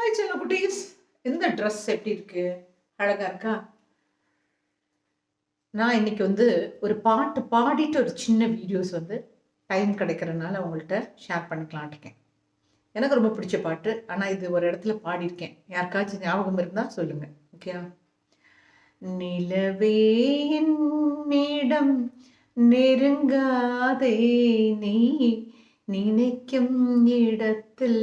Hi செல்ல குட்டீஸ். இந்த ட்ரெஸ் எப்படி இருக்கு? அழகா இருக்கா? நான் இன்னைக்கு வந்து ஒரு பாட்டு பாடிட்டு ஒரு சின்ன வீடியோஸ் வந்து டைம் கிடைக்கிறனால உங்கள்கிட்ட ஷேர் பண்ணிக்கலான் இருக்கேன். எனக்கு ரொம்ப பிடிச்ச பாட்டு. ஆனால் இது ஒரு இடத்துல பாடியிருக்கேன். யாருக்காச்சும் ஞாபகம் இருந்தால் சொல்லுங்க. ஓகே நிலவே என்னிடம் நெருங்காதே நீ. நினைக்கும் இடத்தில்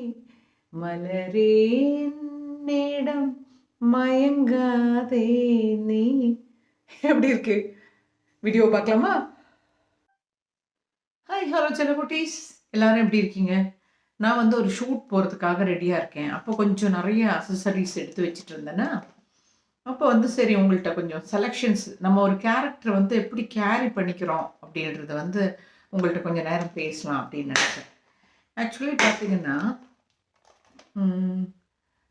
மலரே என்னிடம் மயங்காதே நீ. எப்படி இருக்கு? வீடியோ பார்க்கலாமா? ஹாய் ஹலோ செல்ல குட்டீஸ் எல்லாரும் எப்படி இருக்கீங்க? நான் வந்து ஒரு ஷூட் போகிறதுக்காக ரெடியாக இருக்கேன். அப்போ கொஞ்சம் நிறைய அசசரிஸ் எடுத்து வச்சுட்டு இருந்தேன்னா அப்போ வந்து சரி உங்கள்கிட்ட கொஞ்சம் செலெக்ஷன்ஸ் நம்ம ஒரு கேரக்டர் வந்து எப்படி கேரி பண்ணிக்கிறோம் அப்படின்றது வந்து உங்கள்கிட்ட கொஞ்சம் நேரம் பேசலாம் அப்படின்னு நினச்சேன். ஆக்சுவலி பார்த்தீங்கன்னா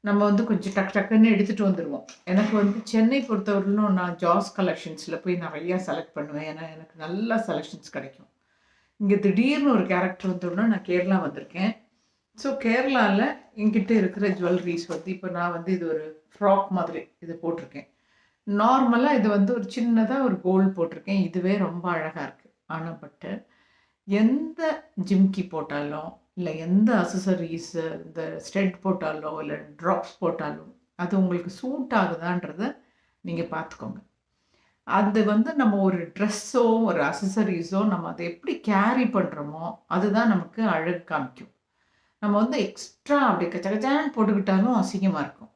நம்ம வந்து கொஞ்சம் டக்கு டக்குன்னு எடுத்துகிட்டு வந்துடுவோம் எனக்கு வந்து சென்னை பொறுத்தவரையிலும் நான் ஜாஸ் கலெக்ஷன்ஸில் போய் நிறையா செலக்ட் பண்ணுவேன். ஏன்னா எனக்கு நல்லா செலெக்ஷன்ஸ் கிடைக்கும். இங்கே திடீர்னு ஒரு கேரக்டர் வந்தோடனே நான் கேரளா வந்திருக்கேன். ஸோ கேரளாவில் என்கிட்ட இருக்கிற ஜுவல்லரிஸ் வந்து இப்போ நான் வந்து இது ஒரு ஃப்ராக் மாதிரி இது போட்டிருக்கேன். நார்மலாக இது வந்து ஒரு சின்னதாக ஒரு கோல்டு போட்டிருக்கேன். இதுவே ரொம்ப அழகாக இருக்குது ஆனால் பட்டு எந்த ஜிம்கி போட்டாலும் இல்லை எந்த அசசரிஸ் இந்த ஸ்டெட் போட்டாலோ இல்லை ட்ராப்ஸ் போட்டாலோ அது உங்களுக்கு சூட் ஆகுதான்றத நீங்கள் பார்த்துக்கோங்க அது வந்து நம்ம ஒரு ட்ரெஸ்ஸோ ஒரு அசசரிஸோ நம்ம அதை எப்படி கேரி பண்ணுறோமோ அதுதான் நமக்கு அழகு காமிக்கும். நம்ம வந்து எக்ஸ்ட்ரா அப்படி கச்சகச்சான்னு போட்டுக்கிட்டாலும் அசிங்கமாக இருக்கும்.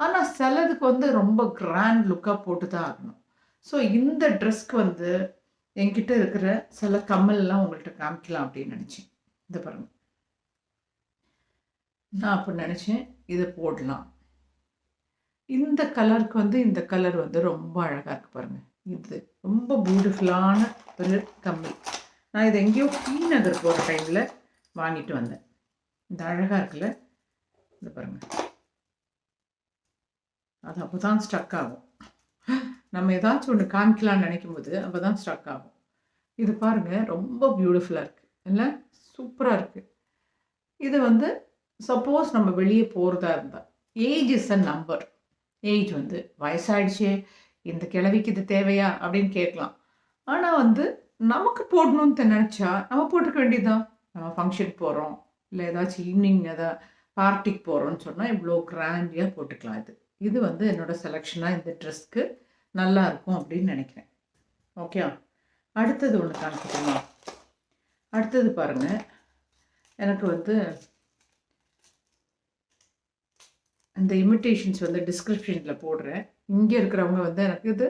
ஆனால் சிலதுக்கு வந்து ரொம்ப கிராண்ட் லுக்காக போட்டு தான் ஆகணும். ஸோ இந்த ட்ரெஸ்க்கு வந்து என்கிட்ட இருக்கிற சில கம்மல்லாம் உங்கள்கிட்ட காமிக்கலாம் அப்படின்னு நினச்சேன். இதை பாருங்கள் நான் அப்போ நினச்சேன். இதை போடலாம். இந்த கலருக்கு வந்து இந்த கலர் வந்து ரொம்ப அழகாக இருக்குது பாருங்கள் இது ரொம்ப பியூட்டிஃபுல்லான ஒரு கம்மி நான் இதை எங்கேயோ டி நகர் போகிற டைமில் வாங்கிட்டு வந்தேன். இந்த அழகாக இருக்குல்ல? இது பாருங்கள் அது அப்போ தான் ஸ்டக் ஆகும். நம்ம ஏதாச்சும் ஒன்று காமிக்கலாம்னு நினைக்கும் போது அப்போ தான் ஸ்டக் ஆகும். இது பாருங்க ரொம்ப பியூட்டிஃபுல்லாக இருக்குது இல்லை? சூப்பராக இருக்குது இது வந்து சப்போஸ் நம்ம வெளியே போகிறதா இருந்தால் age is a number age வந்து வயசாயிடுச்சு இந்த கிழவிக்கு இது தேவையா அப்படின்னு கேட்கலாம். ஆனால் வந்து நமக்கு போடணும்னு நினச்சா நம்ம போட்டுக்க வேண்டியதுதான். நம்ம ஃபங்க்ஷன் போகிறோம் இல்லை ஏதாச்சும் ஈவினிங் ஏதாவது பார்ட்டிக்கு போகிறோம்னு சொன்னால் இவ்வளோ கிராண்டியாக போட்டுக்கலாம் இது. இது வந்து என்னோட செலெக்ஷனாக இந்த ட்ரெஸ்க்கு நல்லா இருக்கும் அப்படின்னு நினைக்கிறேன். ஓகே அடுத்தது ஒன்று காமிக்கட்டுமா? அடுத்தது பாருங்கள் எனக்கு வந்து அந்த இமிட்டேஷன்ஸ் வந்து டிஸ்கிரிப்ஷனில் போடுறேன். இங்கே இருக்கிறவங்க வந்து எனக்கு இது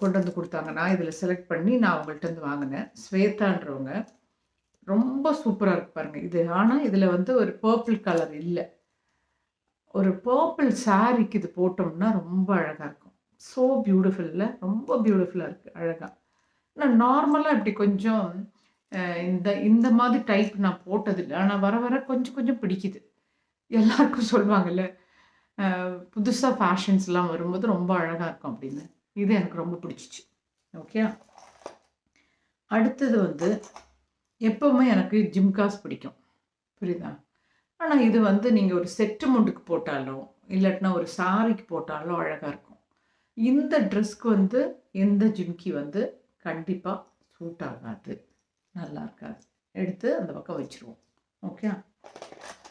கொண்டு வந்து கொடுத்தாங்க. நான் இதில் செலக்ட் பண்ணி நான் அவங்கள்ட்ட வந்து வாங்கினேன். ஸ்வேதான்றவங்க ரொம்ப சூப்பராக இருக்கு பாருங்கள் இது ஆனால் இதில் வந்து ஒரு பர்பிள் கலர் இல்லை. ஒரு பர்பிள் சாரிக்கு இது போட்டோம்னா ரொம்ப அழகாக இருக்கும். ஸோ பியூட்டிஃபுல்ல ரொம்ப பியூட்டிஃபுல்லாக இருக்குது அழகாக நான் நார்மலாக இப்படி கொஞ்சம் இந்த இந்த மாதிரி டைப் நான் போட்டதில்லை. ஆனால் வர வர கொஞ்சம் கொஞ்சம் பிடிக்குது. எல்லாருக்கும் சொல்லுவாங்கல்ல புதுசாக ஃபேஷன்ஸ்லாம் வரும்போது ரொம்ப அழகாக இருக்கும் அப்படின்னு. இது எனக்கு ரொம்ப பிடிச்சிச்சு. ஓகே அடுத்தது வந்து எப்போவுமே எனக்கு ஜிம்காஸ் பிடிக்கும். புரியுதா? ஆனால் இது வந்து நீங்கள் ஒரு செட்டு முண்டுக்கு போட்டாலோ இல்லாட்டினா ஒரு சாரிக்கு போட்டாலோ அழகாக இருக்கும். இந்த ட்ரெஸ்க்கு வந்து எந்த ஜிம்கி வந்து கண்டிப்பாக சூட் ஆகாது. நல்லா இருக்காது. எடுத்து அந்த பக்கம் வச்சுருவோம். ஓகே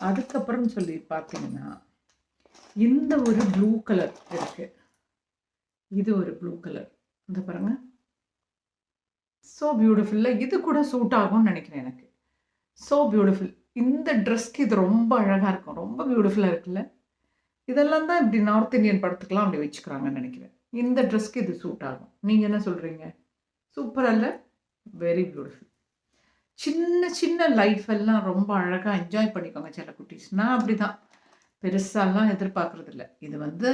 அதுக்கப்புறம் சொல்லி பார்த்தீங்கன்னா இந்த ஒரு ப்ளூ கலர் இருக்கு. இது ஒரு ப்ளூ கலர் இந்த பாருங்க. ஸோ பியூட்டிஃபுல்ல இது கூட சூட் ஆகும்னு நினைக்கிறேன் எனக்கு. ஸோ பியூட்டிஃபுல் இந்த ட்ரெஸ்க்கு இது ரொம்ப அழகாக இருக்கும். ரொம்ப பியூட்டிஃபுல்லாக இருக்குல்ல? இதெல்லாம் தான் இப்படி நார்த் இந்தியன் படத்துக்கெலாம் அப்படி வச்சுக்கிறாங்கன்னு நினைக்கிறேன். இந்த ட்ரெஸ்க்கு இது சூட் ஆகும். நீங்கள் என்ன சொல்கிறீங்க சூப்பராக இல்லை வெரி பியூட்டிஃபுல் சின்ன சின்ன லைஃப் எல்லாம் ரொம்ப அழகாக என்ஜாய் பண்ணிக்கோங்க சில குட்டீஸ் நான் அப்படி தான் பெருசாலாம் எதிர்பார்க்குறது இல்லை இது வந்து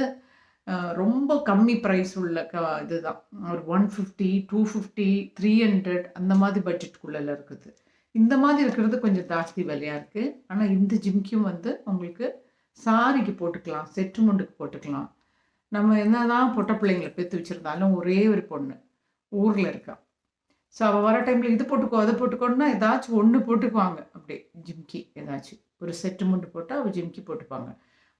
ரொம்ப கம்மி ப்ரைஸ் உள்ள க இதுதான். ஒரு 150, 250, 300 அந்த மாதிரி பட்ஜெட்குள்ளல இருக்குது. இந்த மாதிரி இருக்கிறது கொஞ்சம் ஜாஸ்தி விலையாக இருக்குது ஆனால் இந்த ஜிம்க்கும் வந்து உங்களுக்கு சாரிக்கு போட்டுக்கலாம். செட்டு முண்டுக்கு போட்டுக்கலாம். நம்ம என்னதான் பொட்ட பிள்ளைங்களை பெற்று வச்சிருந்தாலும் ஒரே ஒரு பொண்ணு. ஊரில் இருக்கா. ஸோ அவ வர டைமில் இது போட்டுக்கோ, அது போட்டுக்கோன்னா ஏதாச்சும் ஒன்று போட்டுக்குவாங்க. அப்படியே ஜிம்கி ஏதாச்சும். ஒரு செட்டு முண்டு போட்டால் அவள் ஜிம்கி போட்டுப்பாங்க.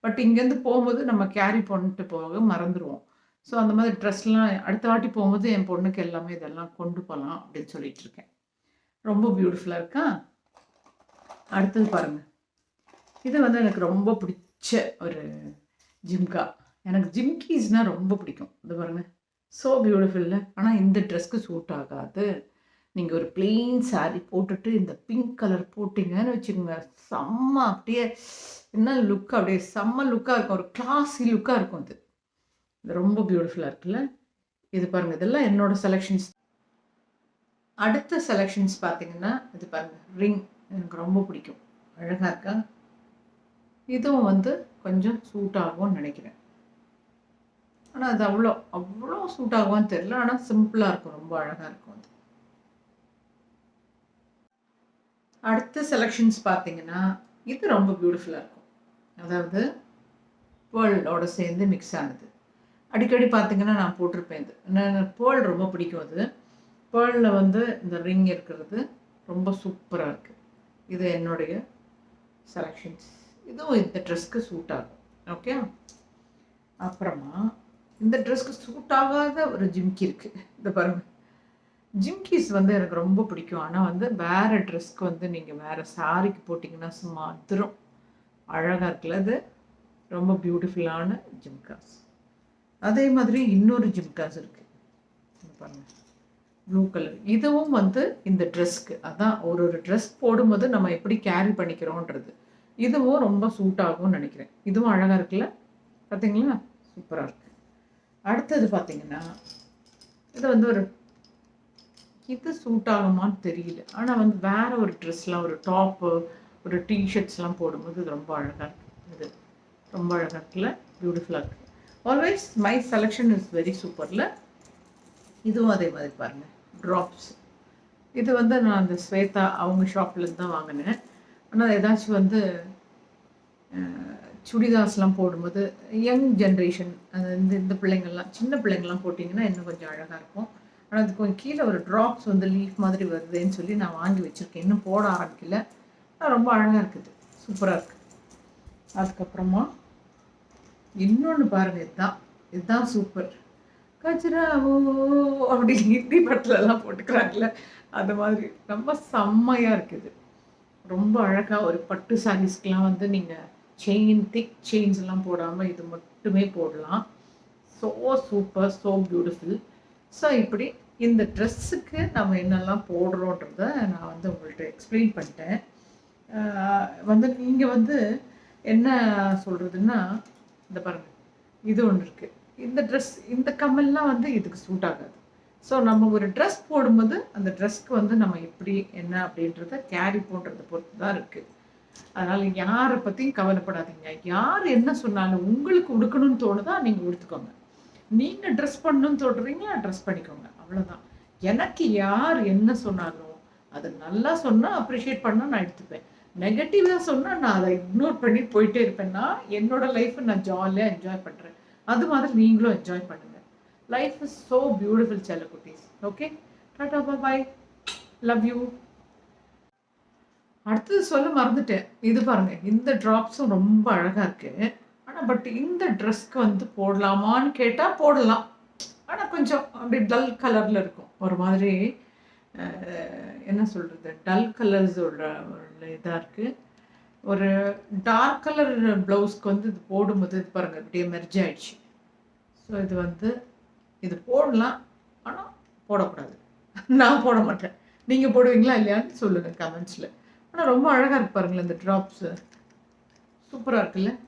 பட் இங்கேருந்து போகும்போது நம்ம கேரி பண்ணிட்டு போக மறந்துடுவோம் ஸோ அந்த மாதிரி ட்ரெஸ்லாம் அடுத்த வாட்டி போகும்போது என் பொண்ணுக்கு எல்லாமே இதெல்லாம் கொண்டு போகலாம் அப்படின்னு சொல்லிட்டு இருக்கேன். ரொம்ப பியூட்டிஃபுல்லாக இருக்கா? அடுத்தது பாருங்க. இது வந்து எனக்கு ரொம்ப பிடிச்ச ஒரு ஜிம்கா. எனக்கு ஜிம்கீஸ்னால் ரொம்ப பிடிக்கும். இது பாருங்கள் ஸோ பியூட்டிஃபுல்ல. ஆனால் இந்த ட்ரெஸ்க்கு சூட் ஆகாது. நீங்கள் ஒரு பிளெயின் சாரி போட்டுட்டு இந்த பிங்க் கலர் போட்டிங்கன்னு வச்சுக்கோங்க. செம்ம அப்படியே என்ன லுக் அப்படியே செம்ம லுக்காக இருக்கும். ஒரு கிளாஸி லுக்காக இருக்கும் அது. இது ரொம்ப பியூட்டிஃபுல்லாக இருக்குல்ல? இது பாருங்கள் இதெல்லாம் என்னோடய செலெக்ஷன்ஸ் அடுத்த செலக்ஷன்ஸ் பார்த்தீங்கன்னா, இது பாருங்கள் ரிங் எனக்கு ரொம்ப பிடிக்கும். அழகாக இருக்கா? இதுவும் வந்து கொஞ்சம் சூட் ஆகும்னு நினைக்கிறேன். ஆனால் அது அவ்வளோ அவ்வளோ சூட் ஆகுமான்னு தெரியல. ஆனால் சிம்பிளாக இருக்கும். ரொம்ப அழகாக இருக்கும் அது. அடுத்த செலக்ஷன்ஸ் பார்த்தீங்கன்னா, இது ரொம்ப பியூட்டிஃபுல்லாக இருக்கும். அதாவது பேர்லோட சேர்ந்து மிக்ஸ் ஆனது. அடிக்கடி பார்த்தீங்கன்னா, நான் போட்டிருப்பேன் இது. என்ன பேர்ல் ரொம்ப பிடிக்கும் அது. பேர்ல்ல வந்து இந்த ரிங் இருக்கிறது ரொம்ப சூப்பராக இருக்குது இது என்னுடைய செலக்ஷன்ஸ். இதுவும் இந்த ட்ரெஸ்க்கு சூட் ஆகும். ஓகே. அப்புறமா இந்த ட்ரெஸ்க்கு சூட் ஆகாத ஒரு ஜிம்கி இருக்குது இந்த பாருங்கள் ஜிம்கிஸ் வந்து எனக்கு ரொம்ப பிடிக்கும். ஆனால் வந்து வேறு ட்ரெஸ்க்கு வந்து நீங்கள் வேறு சாரிக்கு போட்டிங்கன்னா சும்மா அதிரும். அழகாக இருக்குல்ல அது ரொம்ப பியூட்டிஃபுல்லான ஜிம்காஸ். அதே மாதிரி இன்னொரு ஜிம்காஸ் இருக்குது பாருங்கள் ப்ளூ கலர். இதுவும் வந்து இந்த ட்ரெஸ்க்கு. அதான் ஒரு ஒரு ட்ரெஸ் போடும்போது நம்ம எப்படி கேரி பண்ணிக்கிறோன்றது. இதுவும் ரொம்ப சூட் ஆகும்னு நினைக்கிறேன். இதுவும் அழகாக இருக்குல்ல? பார்த்தீங்களா? சூப்பராக இருக்குது அடுத்தது பார்த்தீங்கன்னா, இது வந்து ஒரு இது சூட் ஆகுமான்னு தெரியல. ஆனால் வந்து வேறு ஒரு ட்ரெஸ்லாம் ஒரு டாப்பு, ஒரு டீ ஷர்ட்ஸ்லாம் போடும்போது இது ரொம்ப அழகாக இருக்குது இது ரொம்ப அழகாக இருக்குல்ல? பியூட்டிஃபுல்லாக இருக்குது always my selection is very சூப்பரில் இதுவும் அதே மாதிரி பாருங்கள் ட்ராப்ஸ். இது வந்து நான் அந்த ஸ்வேதா அவங்க ஷாப்லேருந்து தான் வாங்கினேன் ஆனால் ஏதாச்சும் வந்து சுடிதார்ஸ்லாம் போடும்போது யங் ஜென்ரேஷன் அது இந்த இந்த பிள்ளைங்கள்லாம் சின்ன பிள்ளைங்கள்லாம் போட்டிங்கன்னா இன்னும் கொஞ்சம் அழகாக இருக்கும். ஆனால் அது கொஞ்சம் கீழே ஒரு ட்ராப்ஸ் வந்து லீஃப் மாதிரி வருதேன்னு சொல்லி நான் வாங்கி வச்சுருக்கேன் இன்னும் போட ஆரம்பிக்கல. ரொம்ப அழகாக இருக்குது. சூப்பராக இருக்குது அதுக்கப்புறமா இன்னொன்று பாருங்கள் இதுதான். இதுதான் சூப்பர். கஜராவோ அப்படி ஹிந்தி படத்துலலாம் போட்டுக்கிறாங்கள அந்த மாதிரி ரொம்ப செம்மையாக இருக்குது. ரொம்ப அழகாக ஒரு பட்டு சாரீஸ்க்குலாம் வந்து நீங்கள் செயின் திக் செயின்ஸ்லாம் போடாமல் இது மட்டுமே போடலாம். So super, so beautiful. So இப்படி இந்த ட்ரெஸ்ஸுக்கு நம்ம என்னெல்லாம் போடுறோன்றத நான் வந்து உங்கள்கிட்ட எக்ஸ்பிளைன் பண்ணிட்டேன். வந்து நீங்கள் வந்து என்ன சொல்கிறதுன்னா இந்த பாருங்கள் இது ஒன்று இருக்குது இந்த ட்ரெஸ் இந்த கம்மல்லாம் வந்து இதுக்கு சூட் ஆகாது. ஸோ நம்ம ஒரு ட்ரெஸ் போடும்போது அந்த ட்ரெஸ்க்கு வந்து நம்ம எப்படி என்ன அப்படின்றத கேரி போன்றதை பொறுத்து தான் இருக்குது அதனால யாரை பத்தியும் கவலைப்படாதீங்க. யார் என்ன சொன்னாலும் உங்களுக்கு உடுக்கணும்னு தோணுதா நீங்க உடுத்துக்கோங்க. நீங்க ட்ரெஸ் பண்ணணும்னு தோடுறீங்க ட்ரெஸ் பண்ணிக்கோங்க. அவ்வளவுதான் எனக்கு யார் என்ன சொன்னாலும், அது நல்லா சொன்னா அப்ரிஷியேட் பண்ணா நான் எடுத்துப்பேன். நெகட்டிவா சொன்னா நான் அதை இக்னோர் பண்ணி போயிட்டே இருப்பேன்னா என்னோட லைஃப் நான் ஜாலியா என்ஜாய் பண்றேன். அது மாதிரி நீங்களும் என்ஜாய் பண்ணுங்க. லைஃப் இஸ் ஸோ பியூட்டிஃபுல் செல்லக்குட்டீஸ். ஓகே. டாடா பா பாய். Love you. அடுத்தது சொல்ல மறந்துட்டேன். இது பாருங்கள் இந்த ட்ராப்ஸும் ரொம்ப அழகாக இருக்குது ஆனால் பட் இந்த ட்ரெஸ்க்கு வந்து போடலாமான்னு கேட்டால் போடலாம். ஆனால் கொஞ்சம் அப்படியே டல் கலரில் இருக்கும். ஒரு மாதிரி என்ன சொல்கிறது டல் கலர்ஸோட இதாக இருக்குது ஒரு டார்க் கலர் ப்ளவுஸ்க்கு வந்து இது போடும்போது இது பாருங்கள் இப்படியே மெர்ஜ் ஆயிடுச்சு. ஸோ இது வந்து இது போடலாம். ஆனால் போடக்கூடாது. நான் போட மாட்டேன். நீங்கள் போடுவீங்களா இல்லையான்னு சொல்லுங்கள் கமெண்ட்ஸில் ஆனால் ரொம்ப அழகாக இருப்பாருங்களே பாருங்களேன் இந்த ட்ராப்ஸு. சூப்பராக இருக்குல்ல?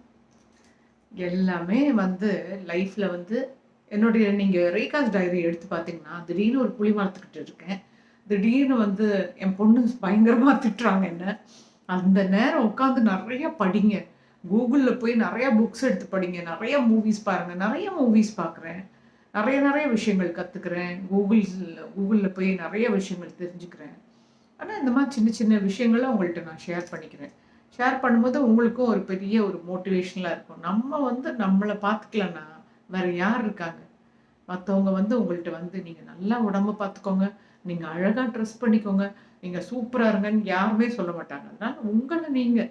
எல்லாமே வந்து லைஃப்பில் வந்து என்னுடைய நீங்கள் ரேகாஸ் டைரி எடுத்து பார்த்தீங்கன்னா, திடீர்னு ஒரு புளி மரத்துக்கிட்டு இருக்கேன். திடீர்னு வந்து என் பொண்ணு பயங்கரமாக திட்டுறாங்க என்ன. அந்த நேரம் உட்காந்து நிறைய படிங்க. கூகுளில் போய் நிறையா புக்ஸ் எடுத்து படிங்க நிறைய மூவிஸ் பாருங்கள் நிறைய மூவிஸ் பார்க்குறேன் நிறைய நிறைய விஷயங்கள் கற்றுக்குறேன் கூகுள் கூகுளில் போய் நிறைய விஷயங்கள் தெரிஞ்சுக்கிறேன் ஆனால் இந்த மாதிரி சின்ன சின்ன விஷயங்களை உங்கள்கிட்ட நான் ஷேர் பண்ணிக்கிறேன். ஷேர் பண்ணும்போது உங்களுக்கும் ஒரு பெரிய ஒரு மோட்டிவேஷனலாக இருக்கும். நம்ம வந்து நம்மளை பார்த்துக்கலன்னா வேறு யார் இருக்காங்க? மற்றவங்க வந்து உங்கள்கிட்ட வந்து நீங்கள் நல்லா உடம்ப பார்த்துக்கோங்க. நீங்கள் அழகாக ட்ரெஸ் பண்ணிக்கோங்க. நீங்கள் சூப்பராக இருங்கன்னு யாருமே சொல்ல மாட்டாங்க. அதனால் உங்களை நீங்கள்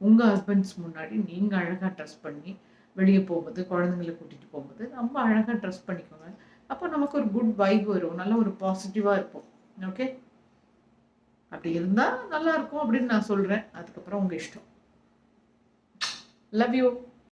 உங்கள் ஹஸ்பண்ட்ஸ் முன்னாடி நீங்கள் அழகாக ட்ரெஸ் பண்ணி வெளியே போகும்போது குழந்தைங்களை கூட்டிகிட்டு போகும்போது ரொம்ப அழகாக ட்ரெஸ் பண்ணிக்கோங்க. அப்போ நமக்கு ஒரு குட் வைப் வரும். நல்ல ஒரு பாசிட்டிவாக இருப்போம். ஓகே அப்படி இருந்தால் நல்லா இருக்கும் அப்படின்னு நான் சொல்கிறேன் அதுக்கப்புறம் உங்கள் இஷ்டம். Love you